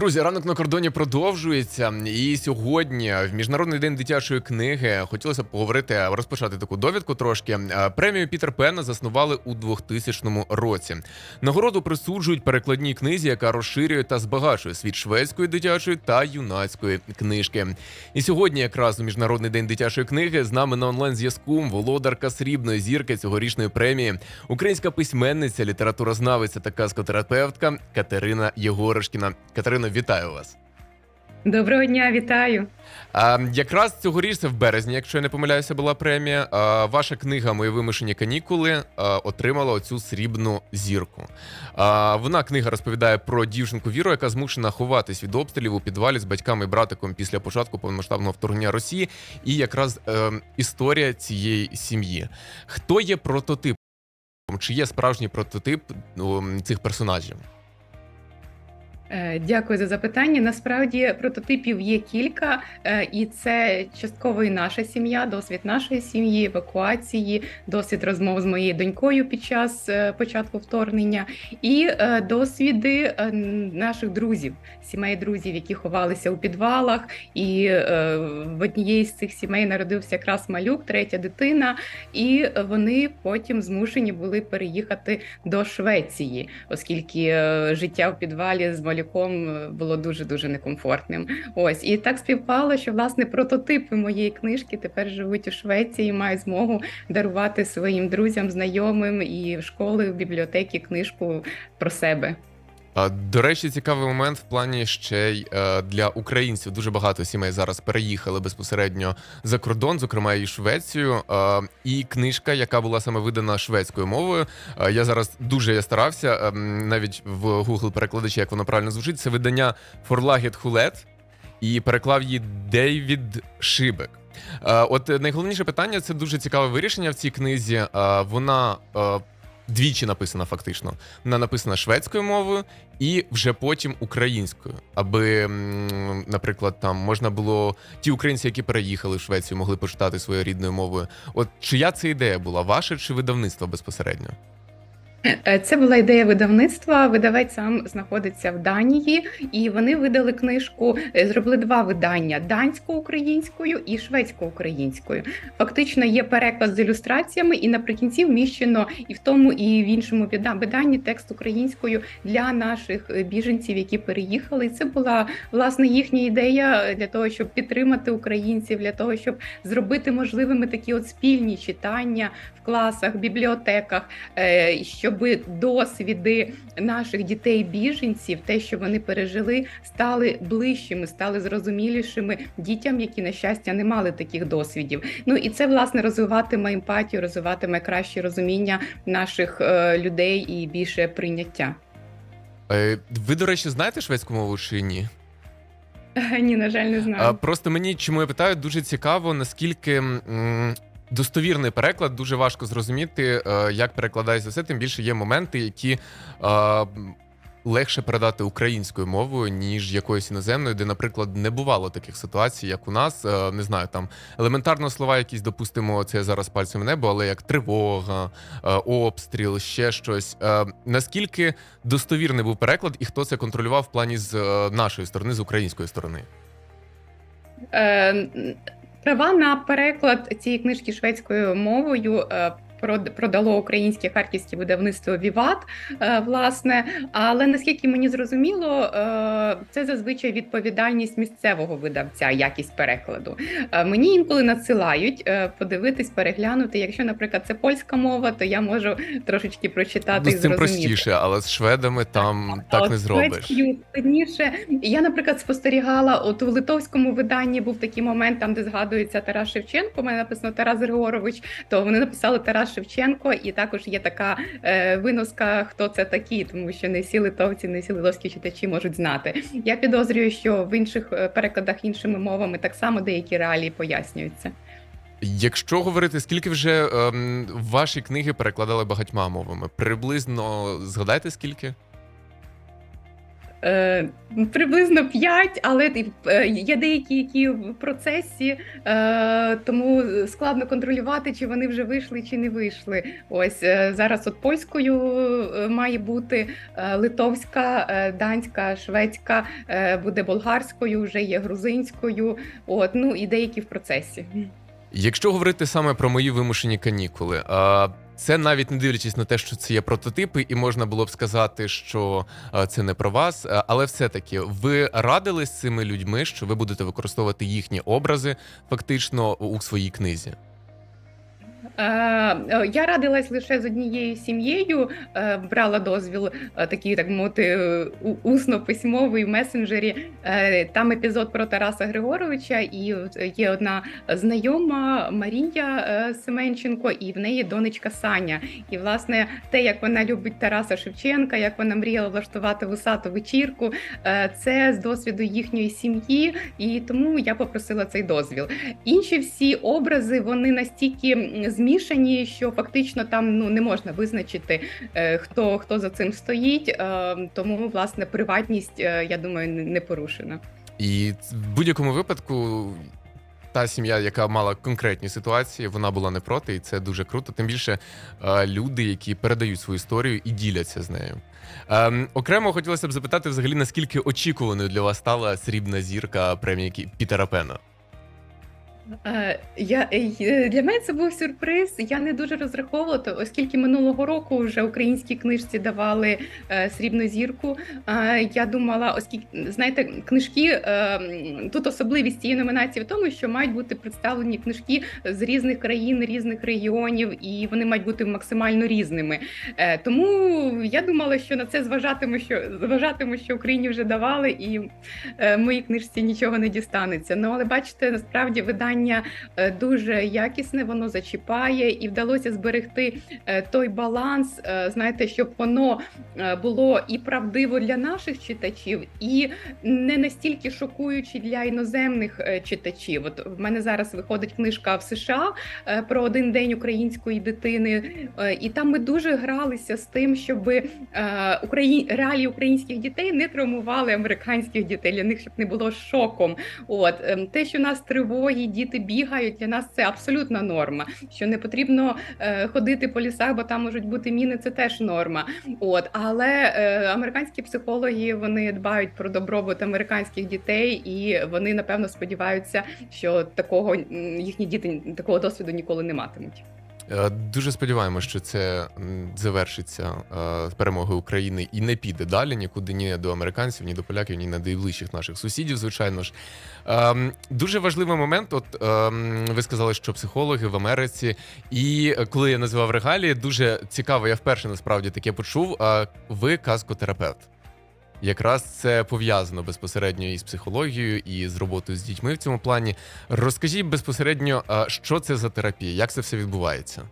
Друзі, ранок на кордоні продовжується. І сьогодні, в міжнародний день дитячої книги, хотілося б поговорити, розпочати таку довідку трошки. Е, Премію Пітер Пена заснували у 2000 році. Нагороду присуджують перекладній книзі, яка розширює та збагачує світ шведської дитячої та юнацької книжки. І сьогодні, якраз у міжнародний день дитячої книги, з нами на онлайн зв'язку володарка срібної зірки цьогорічної премії, українська письменниця, літературознавиця та казкотерапевтка Катерина Єгорошкіна. Катерино, вітаю вас. Доброго дня, вітаю. А, якраз цьогоріч це в березні, якщо я не помиляюся, була премія. А, ваша книга Мої вимушені канікули а, отримала оцю срібну зірку. А, вона книга розповідає про дівчинку Віру, яка змушена ховатись від обстрілів у підвалі з батьками і братиком після початку повномасштабного вторгнення Росії. І якраз е, історія цієї сім'ї. Хто є прототипом? Чи є справжній прототип ну, цих персонажів? Е, Дякую за запитання. Насправді прототипів є кілька, е, і це частково і наша сім'я, досвід нашої сім'ї, евакуації, досвід розмов з моєю донькою під час е, початку вторгнення, і досвіди наших друзів, сімей друзів, які ховалися у підвалах. І в однієї з цих сімей народився якраз малюк, третя дитина, і вони потім змушені були переїхати до Швеції, оскільки життя в підвалі з малюком е, було дуже дуже некомфортним. Ось і так співпало, що власне прототипи моєї книжки тепер живуть у Швеції, і мають змогу дарувати своїм друзям, знайомим і в школи, в бібліотеки книжку про себе. До речі, цікавий момент в плані ще й е, для українців. Дуже багато сімей зараз переїхали безпосередньо за кордон, зокрема і Швецію. Е, І книжка, яка була саме видана шведською мовою. е, Я зараз дуже я старався, е, навіть в Google перекладачі, як воно правильно звучить. Це видання Форлагет Хулет, і переклав її Дейвід Шибек. Е, От найголовніше питання це дуже цікаве вирішення в цій книзі. Е, Вона е, двічі написана фактично. Вона написана шведською мовою і вже потім українською, аби, наприклад, там можна було ті українці, які переїхали в Швецію, могли почитати своєю рідною мовою. От чия це ідея була? Ваша чи видавництва безпосередньо? Е, Це була ідея видавництва. Видавець сам знаходиться в Данії, і вони видали книжку, е, зробили два видання: дансько-українською і шведсько-українською. Фактично є переклад з ілюстраціями, і наприкінці вміщено і в тому, і в іншому виданні текст українською для наших е, біженців, які переїхали. І це була власне їхня ідея для того, щоб підтримати українців, для того, щоб зробити можливими такі от спільні читання в класах, бібліотеках. е, щоб досвіди наших дітей-біженців, те, що вони пережили, стали ближчими, стали зрозумілішими дітям, які на щастя не мали таких досвідів. Ну і це власне розвиватиме емпатію, розвиватиме краще розуміння наших е, людей і більше прийняття. Е, Ви, до речі, знаєте шведську мову чи ні? Ні, на жаль, не знаю. Просто мені чому я питаю, дуже цікаво, наскільки. Достовірний переклад дуже важко зрозуміти, е, як перекладається все. Тим більше є моменти, які е, легше передати українською мовою, ніж якоюсь іноземною, де, наприклад, не бувало таких ситуацій, як у нас. Е, Не знаю, там елементарно слова, якісь допустимо, це зараз пальцем в небо, але як тривога, обстріл, ще щось. Наскільки достовірний був переклад, і хто це контролював в плані з нашої сторони, з української сторони? Права на переклад цієї книжки шведською мовою е, продало українське харківське видавництво Віват, е, власне. Але наскільки мені зрозуміло, е, це зазвичай відповідальність місцевого видавця, якість перекладу. Е, Мені інколи надсилають подивитись, переглянути. Якщо, наприклад, це польська мова, то я можу трошечки прочитати Ну, і з цим зрозуміти. простіше, але з шведами там А так от не зробиш. складніше. Я, наприклад, спостерігала, от у литовському виданні був такий момент, там де згадується Тарас Шевченко. У мене написано Тарас Григорович. То вони написали Тарас Шевченко, і також є така е, виноска, хто це такі, тому що не всі литовці, не всі литовські читачі можуть знати. Я підозрюю, що в інших е, перекладах іншими мовами так само деякі реалії пояснюються. Якщо говорити, скільки вже ем, ваші книги перекладали багатьма мовами? Приблизно згадайте скільки? Е, приблизно 5, але е, є деякі, які в процесі, е, тому складно контролювати, чи вони вже вийшли, чи не вийшли. Ось зараз от польською має бути литовська, данська, шведська, буде болгарською, вже є грузинською. От ну і деякі в процесі. Якщо говорити саме про мої вимушені канікули, а, це навіть не дивлячись на те, що це є прототипи, і можна було б сказати, що це не про вас. Але все-таки ви радили з цими людьми, що ви будете використовувати їхні образи фактично у своїй книзі. Е, е, Я радилась лише з однією сім'єю, е, брала дозвіл такий, так мовити, е, усно-письмовий в месенджері. Там епізод про Тараса Григоровича, і є одна знайома Марія Семенченко, і в неї донечка Саня. І власне те, як вона любить Тараса Шевченка, як вона мріяла влаштувати вусату вечірку, це з досвіду їхньої сім'ї, і тому я попросила цей дозвіл. Інші всі образи вони настільки м, змішані, що фактично там ну не можна визначити, е, хто хто за цим стоїть. Е, Тому власне приватність, е, я думаю, не- порушена. І в будь-якому випадку. Та сім'я, яка мала конкретні ситуації, вона була не проти, і це дуже круто. Тим більше люди, які передають свою історію і діляться з нею. Ем, окремо хотілося б запитати, взагалі, наскільки очікуваною для вас стала срібна зірка премії Пітера Пена? Е, Я е, для мене це був сюрприз. Я не дуже розраховувала, то- оскільки минулого року вже українській книжці давали е, срібну зірку. Е, Я думала, оскільки знаєте, книжки е, тут особливість цієї номінації в тому, що мають бути представлені книжки з різних країн, різних регіонів, і вони мають бути максимально різними. Е, Тому я думала, що на це зважатиму, що зважатиму, що Україні вже давали, і е, моїй книжці нічого не дістанеться. Ну але бачите, насправді видання е, дуже якісне, воно зачіпає, і вдалося зберегти е, той баланс. е, Знаєте, щоб воно було і правдиво для наших читачів, і не настільки шокуюче для іноземних читачів. От в мене зараз виходить книжка в США про один день української дитини, і там ми дуже гралися з тим, щоб Україн... реалії українських дітей не травмували американських дітей для них, щоб не було шоком. От ем, те, що нас тривоги, діти бігають, для нас це абсолютна норма. Що не потрібно е, ходити по лісах, бо там можуть бути міни, це теж норма. От але е, американські психологи вони дбають про добробут американських дітей, і вони напевно сподіваються, що такого їхні діти такого досвіду ніколи не матимуть. Е, Дуже сподіваємося, що це завершиться е, перемогою України і не піде далі нікуди ні до американців, ні до поляків, ні на найближчих наших сусідів. Звичайно ж, Ем, дуже важливий момент. От ем, ви сказали, що психологи в Америці, і е, коли я називав регалії, дуже цікаво. Я вперше насправді таке почув. Ви казкотерапевт. Якраз це пов'язано безпосередньо із психологією і з роботою з дітьми в цьому плані. Розкажіть безпосередньо, що це за терапія, як це все відбувається?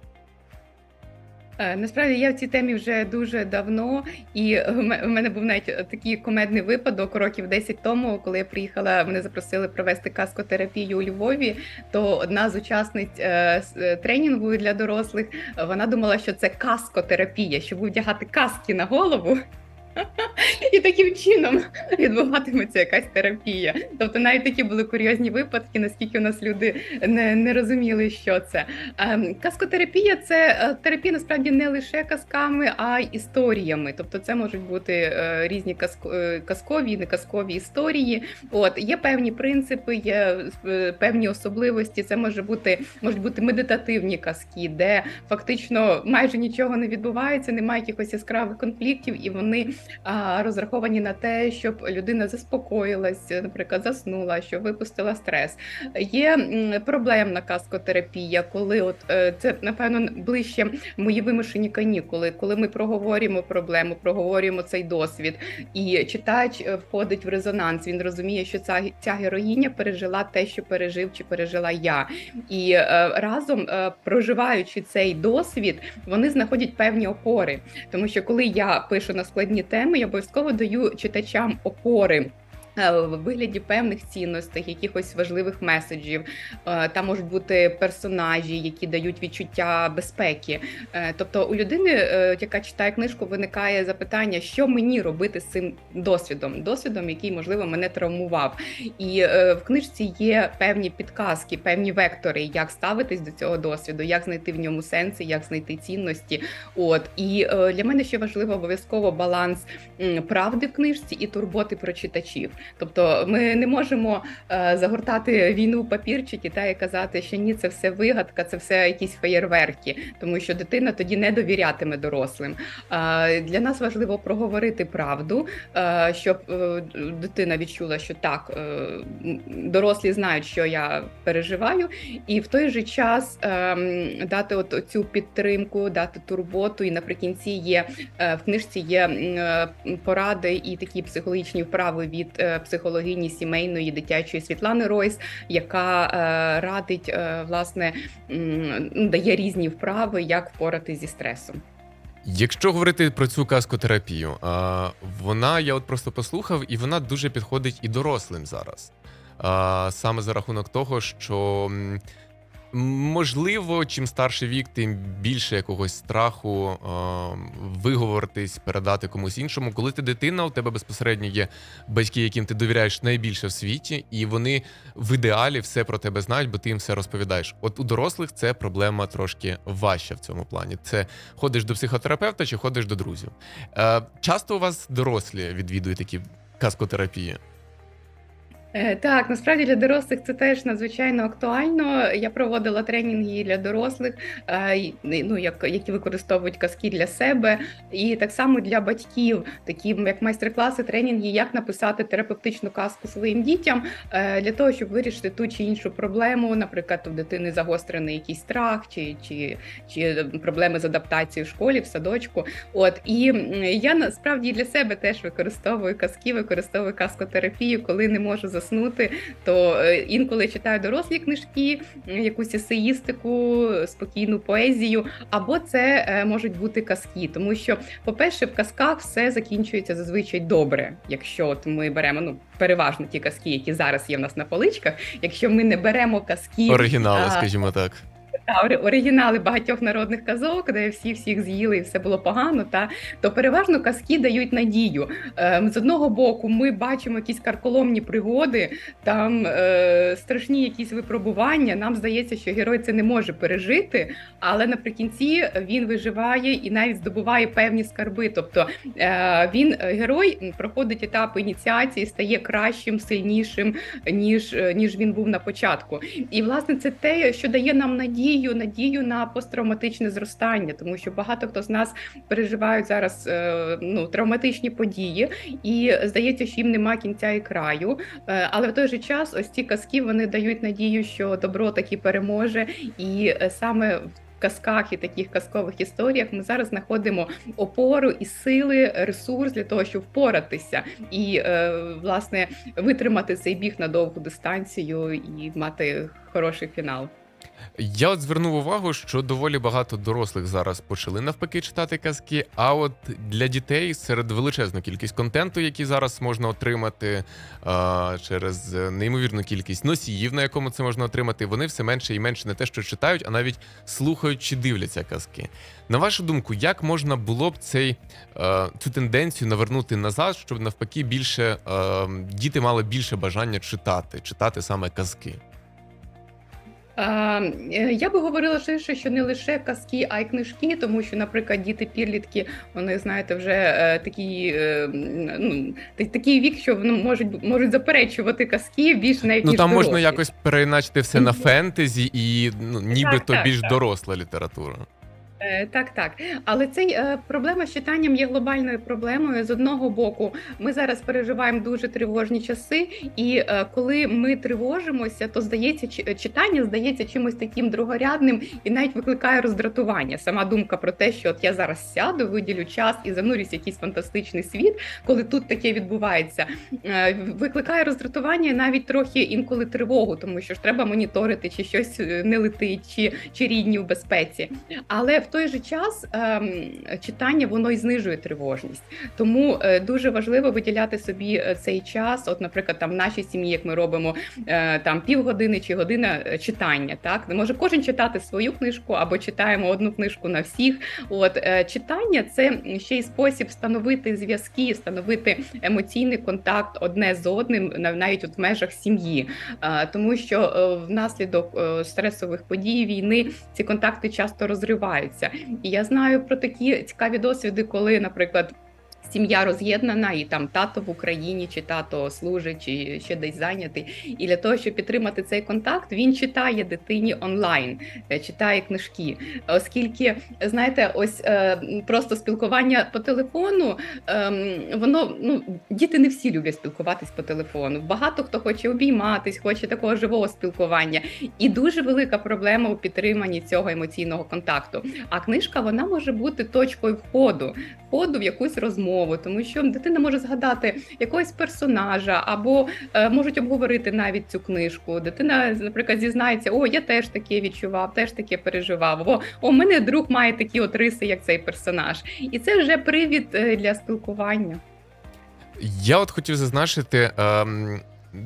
Е, Насправді я в цій темі вже дуже давно, і в мене був навіть такий комедний випадок років 10 тому, коли я приїхала. Мене запросили провести каскотерапію у Львові. То одна з учасниць е, е, тренінгу для дорослих е, вона думала, що це каскотерапія, щоб вдягати каски на голову. І таким чином відбуватиметься якась терапія. Тобто навіть такі були курйозні випадки, наскільки у нас люди не, не розуміли, що це. Ем, Казкотерапія це е, терапія насправді не лише казками, а й історіями. Тобто, це можуть бути е, різні е, казкові, історії. От є певні принципи, є певні особливості. Це може бути можуть бути медитативні казки, де фактично майже нічого не відбувається, немає якихось яскравих конфліктів, і вони розраховані на те, щоб людина заспокоїлась, наприклад, заснула, що випустила стрес. Є проблемна каскотерапія, коли от е, це напевно ближче мої вимушені канікули, коли ми проговорюємо проблему, проговорюємо цей досвід, і читач е, входить в резонанс. Він розуміє, що ця, ця героїня пережила те, що пережив чи пережила я, і е, разом проживаючи цей досвід, вони знаходять певні опори. Тому що коли я пишу на складні теми, я обов'язково даю читачам опори. Е, в вигляді певних цінностей, якихось важливих меседжів. Е, Там можуть бути персонажі, які дають відчуття безпеки. Е, Тобто, у людини, яка читає книжку, виникає запитання, що мені робити з цим досвідом, досвідом, який можливо мене травмував. І в книжці є певні підказки, певні вектори, як ставитись до цього досвіду, як знайти в ньому сенси, як знайти цінності. От і для мене ще важливо обов'язково баланс правди в книжці і турботи про читачів. Тобто, ми не можемо е, загортати війну в папірчики та і казати, що ні, це все вигадка, це все якісь феєрверки, тому що дитина тоді не довірятиме дорослим. Для нас важливо проговорити правду, е, щоб е, дитина відчула, що так, дорослі знають, що я переживаю, і в той же час дати от цю підтримку, дати турботу. І наприкінці є в книжці є поради і такі психологічні вправи від психологині сімейної дитячої Світлани Ройс, яка е, радить е, власне дає різні вправи, як впорати зі стресом. Якщо говорити про цю казкотерапію, вона я от просто послухав, і вона дуже підходить і дорослим зараз. Саме за рахунок того, що можливо, чим старший вік, тим більше якогось страху а, виговоритись, передати комусь іншому. Коли ти дитина, у тебе безпосередньо є батьки, яким ти довіряєш найбільше в світі, і вони в ідеалі все про тебе знають, бо ти їм все розповідаєш. От у дорослих це проблема трошки важча в цьому плані. Це ходиш до психотерапевта чи ходиш до друзів. Е, часто у вас дорослі відвідують такі казкотерапії? Е, Так, насправді для дорослих це теж надзвичайно актуально. Я проводила тренінги для дорослих, е, ну як які використовують казки для себе, і так само для батьків, такі як майстер-класи, тренінги, як написати терапевтичну казку своїм дітям е, для того, щоб вирішити ту чи іншу проблему. Наприклад, у дитини загострений якийсь страх, чи, чи, чи проблеми з адаптацією в школі, в садочку. От і я насправді для себе теж використовую казки, використовую казкотерапію, коли не можу заснути. То е, інколи читаю дорослі книжки, якусь есеїстику, спокійну поезію, або це е, можуть бути казки, тому що, по-перше, в казках все закінчується зазвичай добре. Якщо от ми беремо ну переважно ті казки, які зараз є в нас на поличках. Якщо ми не беремо казки Оригінали, а, скажімо так. Оригінали багатьох народних казок, де всі всіх з'їли і все було погано, та то переважно казки дають надію. Ем, з одного боку, ми бачимо якісь карколомні пригоди, там е, страшні якісь випробування. Нам здається, що герой це не може пережити, але наприкінці він виживає і навіть здобуває певні скарби. Тобто е, він е, герой проходить етап ініціації, стає кращим, сильнішим ніж, е, ніж він був на початку. І власне це те, що дає нам надію, надію на посттравматичне зростання, тому що багато хто з нас переживають зараз е, ну, травматичні події, і здається, що їм нема кінця і краю. Е, Але в той же час, ось ці казки вони дають надію, що добро таки переможе, і е, саме в казках і таких казкових історіях ми зараз знаходимо опору і сили, ресурс для того, щоб впоратися і власне витримати цей біг на довгу дистанцію і мати хороший фінал. Я от звернув увагу, що доволі багато дорослих зараз почали навпаки читати казки. А от для дітей серед величезну кількість контенту, який зараз можна отримати а, через неймовірну кількість носіїв, на якому це можна отримати, вони все менше і менше не те, що читають, а навіть слухають чи дивляться казки. На вашу думку, як можна було б цей е, цю тенденцію навернути назад, щоб навпаки більше е, діти мали більше бажання читати, читати саме казки? Е, Я би говорила ширше, що не лише казки, а й книжки, тому що, наприклад, діти-підлітки, вони знаєте, вже е, такі, е, ну, такий вік, що вони можуть можуть заперечувати казки більш навіть Ну там там можна якось переначити все на фентезі і ну, нібито так, більш так. доросла література. Е, Так, так. Але цей е, проблема з читанням є глобальною проблемою. З одного боку, ми зараз переживаємо дуже тривожні часи, і е, коли ми тривожимося, то здається, чи- читання здається чимось таким другорядним і навіть викликає роздратування. Сама думка про те, що от я зараз сяду, виділю час і занурюсь в якийсь фантастичний світ, коли тут таке відбувається, викликає роздратування навіть трохи інколи тривогу, тому що ж треба моніторити, чи щось не летить, чи, чи рідні в безпеці. Але в той же час ем, читання воно і знижує тривожність. Тому е, дуже важливо виділяти собі е, цей час. От, наприклад, там в нашій сім'ї, як ми робимо е, там півгодини чи година читання. Так не може кожен читати свою книжку або читаємо одну книжку на всіх. От читання це ще й спосіб встановити зв'язки, встановити емоційний контакт одне з одним, нав- навіть от в межах сім'ї, тому що внаслідок стресових подій війни ці контакти часто розриваються. І я знаю про такі цікаві досвіди, коли, наприклад. Сім'я роз'єднана, і там тато в Україні, чи тато служить, чи ще десь зайнятий. І для того, щоб підтримати цей контакт, він читає дитині онлайн, е, читає книжки. Оскільки, знаєте, ось е, просто спілкування по телефону, ем, воно ну діти не всі люблять спілкуватись по телефону. Багато хто хоче обійматись, хоче такого живого спілкування. І дуже велика проблема у підтриманні цього емоційного контакту. А книжка вона може бути точкою входу, входу в якусь розмову, тому що дитина може згадати якогось персонажа, або е, можуть обговорити навіть цю книжку. Дитина, наприклад, зізнається: о, я теж таке відчував, теж таке переживав. Або о, мене друг має такі от риси, як цей персонаж. І це вже привід е, для спілкування. Я от хотів зазначити. Ем,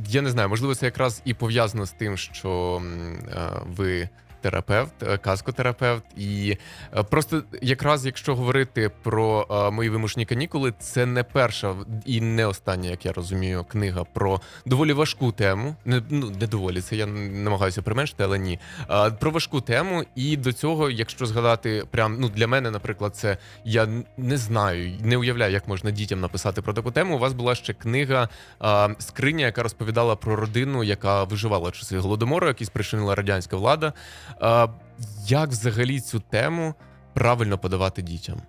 я не знаю, можливо, це якраз і пов'язано з тим, що е, ви терапевт, е, каскотерапевт, і е, просто якраз якщо говорити про е, мої вимушені канікули, це не перша і не остання, як я розумію, книга про доволі важку тему. Не ну не доволі, це я намагаюся применшити, але ні. Про важку тему, і до цього, якщо згадати, прям ну для мене, наприклад, це я не знаю, не уявляю, як можна дітям написати про таку тему. У вас була ще книга Скриня, яка розповідала про родину, яка виживала часи голодомору, який спричинила радянська влада. Як взагалі цю тему правильно подавати дітям?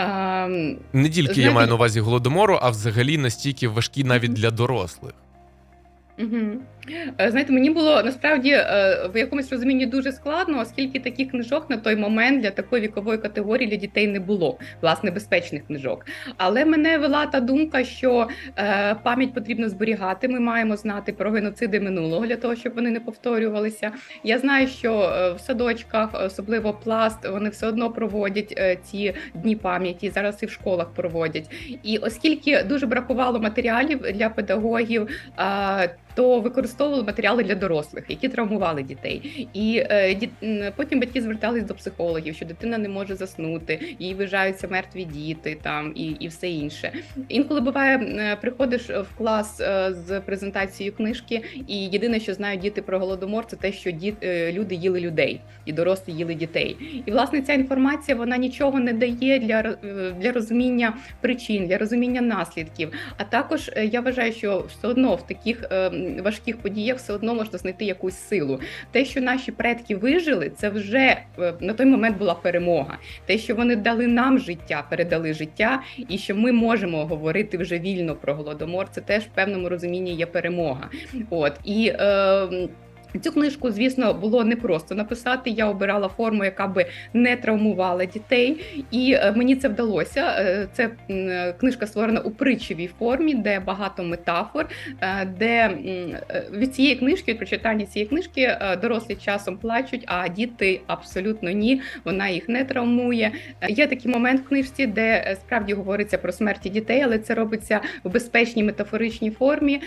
Um, Не тільки я маю на увазі голодомору, а взагалі настільки важкі навіть для дорослих. Угу. Знаєте, мені було насправді е, в якомусь розумінні дуже складно, оскільки таких книжок на той момент для такої вікової категорії для дітей не було, власне, безпечних книжок. Але мене вела та думка, що е, пам'ять потрібно зберігати. Ми маємо знати про геноциди минулого для того, щоб вони не повторювалися. Я знаю, що в садочках, особливо пласт, вони все одно проводять ці дні пам'яті. Зараз і в школах проводять. І оскільки дуже бракувало матеріалів для педагогів. То використовували матеріали для дорослих, які травмували дітей. І е, ді, потім батьки звертались до психологів, що дитина не може заснути, їй вважаються мертві діти там і, і все інше. Інколи буває, е, приходиш в клас е, з презентацією книжки, і єдине, що знають діти про голодомор, це те, що діт, е, люди їли людей, і дорослі їли дітей. І власне ця інформація вона нічого не дає для, для розуміння причин, для розуміння наслідків. А також я вважаю, що все одно в таких е, м, важких подіях все одно можна знайти якусь силу. Те, що наші предки вижили, це вже е, на той момент була перемога. Те, що вони дали нам життя, передали життя, і що ми можемо говорити вже вільно про голодомор, це теж в певному розумінні є перемога. От і. Е, Цю книжку, звісно, було непросто написати. Я обирала форму, яка би не травмувала дітей, і е, мені це вдалося. Е, Це е, книжка створена у притчевій формі, де багато метафор, де від цієї книжки, від прочитання цієї книжки, дорослі часом плачуть, а діти абсолютно ні. Вона їх не травмує. Є такий момент в книжці, де справді говориться про смерті дітей, але це робиться в безпечній метафоричній формі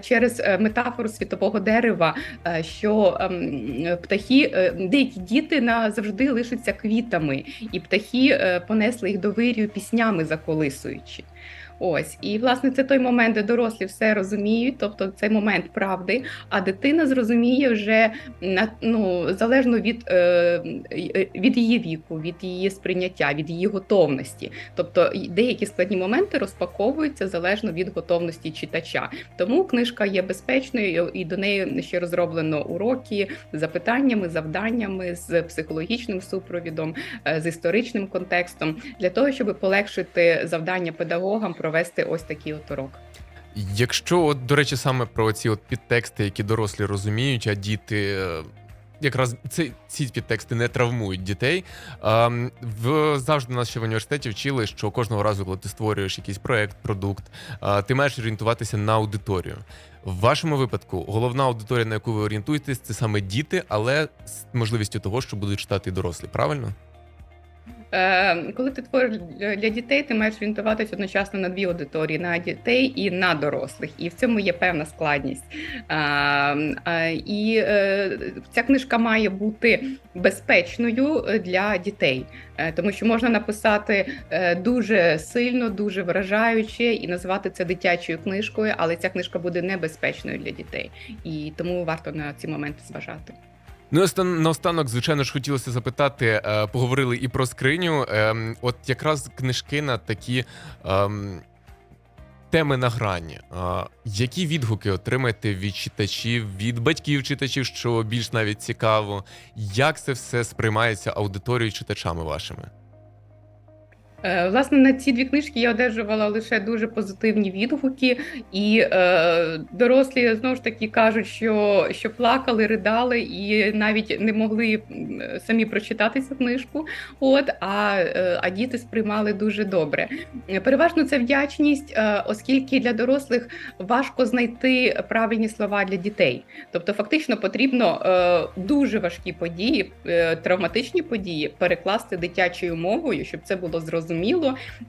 через метафору світового дерева. Е, Що ем, птахи, е, деякі діти назавжди лишаться квітами, і птахи е, понесли їх до вирію піснями заколисуючи. Ось, і власне це той момент, де дорослі все розуміють, тобто цей момент правди, а дитина зрозуміє вже ну залежно від, е, е, від її віку, від її сприйняття, від її готовності. Тобто деякі складні моменти розпаковуються залежно від готовності читача. Тому книжка є безпечною і до неї ще розроблено уроки з запитаннями, завданнями, з психологічним супровідом, е, з історичним контекстом для того, щоб полегшити завдання педагогам провести ось такий от урок. Якщо, от, до речі, саме про ці от підтексти, які дорослі розуміють, а діти. е, якраз ці, ці підтексти не травмують дітей. Ем, в завжди нас ще в університеті вчили, що кожного разу, коли ти створюєш якийсь проект, продукт, е, ти маєш орієнтуватися на аудиторію. В вашому випадку головна аудиторія, на яку ви орієнтуєтесь, це саме діти, але з можливістю того, що будуть читати і дорослі. Правильно? Е, Коли ти твориш для дітей, ти маєш орієнтуватися одночасно на дві аудиторії: на дітей і на дорослих. І в цьому є певна складність. А, а, І е, ця книжка має бути безпечною для дітей, Е, тому що можна написати е, дуже сильно, дуже вражаюче і назвати це дитячою книжкою, але ця книжка буде небезпечною для дітей, і тому варто на ці моменти зважати. Ну, наостанок, звичайно ж, хотілося запитати, е, поговорили і про скриню. Ем, от якраз книжки на такі ем, теми на грані. Які відгуки отримаєте від читачів, від батьків читачів, що більш навіть цікаво? Як це все сприймається аудиторією читачами вашими? Е, Власне, на ці дві книжки я одержувала лише дуже позитивні відгуки, і е, дорослі знову ж таки кажуть, що, що плакали, ридали і навіть не могли самі прочитати цю книжку. От а, е, а діти сприймали дуже добре. Переважно це вдячність, е, оскільки для дорослих важко знайти правильні слова для дітей. Тобто, фактично потрібно е, дуже важкі події, е, травматичні події перекласти дитячою мовою, щоб це було зрозуміло,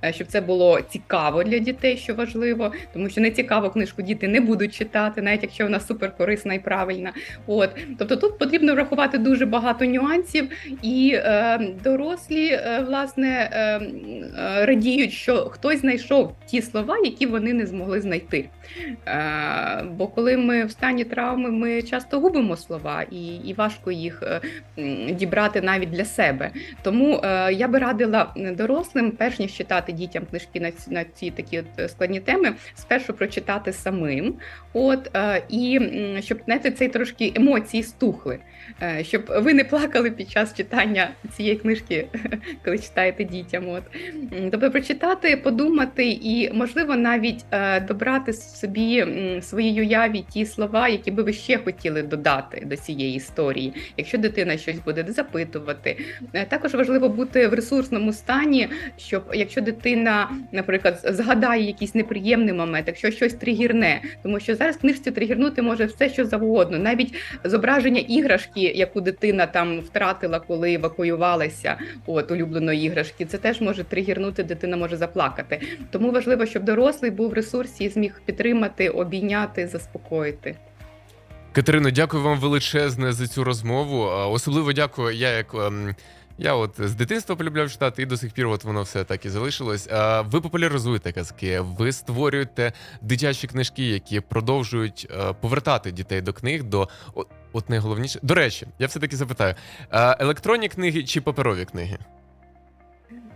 е, щоб це було цікаво для дітей, що важливо, тому що не цікаво книжку діти не будуть читати, навіть якщо вона суперкорисна і правильна. От тобто тут потрібно врахувати дуже багато нюансів, і е, дорослі е, власне е, е, радіють, що хтось знайшов ті слова, які вони не змогли знайти. Е, бо коли ми в стані травми, ми часто губимо слова, і, і важко їх е, дібрати навіть для себе. Тому е, я би радила дорослим, перш ніж читати дітям книжки на ці, на ці такі от е, складні теми, спершу прочитати самим, от е, і щоб знаєте, цей трошки емоції стухли, е, щоб ви не плакали під час читання цієї книжки, коли читаєте дітям. От тобто прочитати, подумати і можливо навіть добрати собі своїй уяві ті слова, які би ви ще хотіли додати до цієї історії, якщо дитина щось буде запитувати. Також важливо бути в ресурсному стані, щоб якщо дитина, наприклад, згадає якийсь неприємний момент, якщо щось тригірне, тому що зараз книжці тригірнути може все, що завгодно, навіть зображення іграшки, яку дитина там втратила, коли евакуювалася, от улюбленої іграшки, це теж може тригірнути, дитина може заплакати. Тому важливо, щоб дорослий був в ресурсі і зміг підтримати, обійняти, заспокоїти. Катерино, дякую вам величезне за цю розмову. Особливо дякую. Я як ем, я от з дитинства полюбляв читати, і до сих пір от воно все так і залишилось. Ви популяризуєте казки, ви створюєте дитячі книжки, які продовжують е, повертати дітей до книг. До от, найголовніше. До речі, я все таки запитаю: електронні книги чи паперові книги?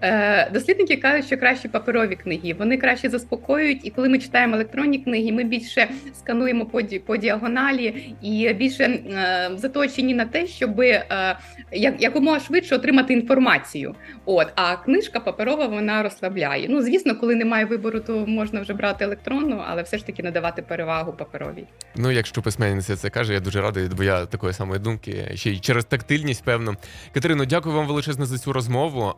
Е, Дослідники кажуть, що краще паперові книги. Вони краще заспокоюють, і коли ми читаємо електронні книги, ми більше скануємо по, по діагоналі і більше е, заточені на те, щоб е, як, якомога швидше отримати інформацію. От а книжка паперова вона розслабляє. Ну звісно, коли немає вибору, то можна вже брати електронну, але все ж таки надавати перевагу паперовій. Ну, якщо письменниця це каже, я дуже радий, бо я такої самої думки, ще й через тактильність, певно. Катерино, дякую вам величезно за цю розмову.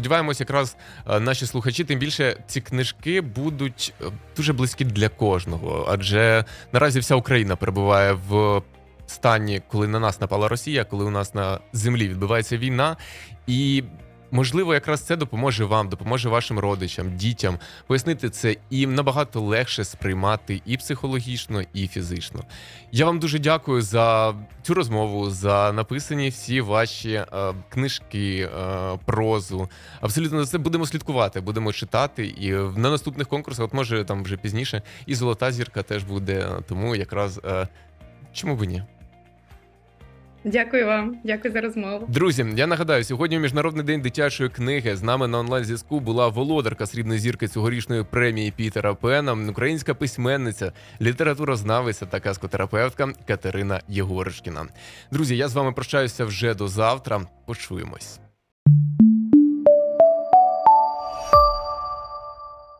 Сподіваємось, якраз наші слухачі, тим більше ці книжки будуть е, дуже близькі для кожного, адже наразі вся Україна перебуває в стані, коли на нас напала Росія, коли у нас на землі відбувається війна, і можливо, якраз це допоможе вам, допоможе вашим родичам, дітям пояснити це і набагато легше сприймати і психологічно, і фізично. Я вам дуже дякую за цю розмову, за написані всі ваші е, книжки, е, прозу. Абсолютно за це будемо слідкувати, будемо читати. І на наступних конкурсах, от може там вже пізніше, і золота зірка теж буде. Тому якраз е, чому б ні? Дякую вам, дякую за розмову. Друзі, я нагадаю, сьогодні міжнародний день дитячої книги. З нами на онлайн зв'язку була володарка срібної зірки цьогорічної премії Пітера Пена, українська письменниця, літературознавиця та казкотерапевтка Катерина Єгоришкіна. Друзі, я з вами прощаюся вже до завтра. Почуємось.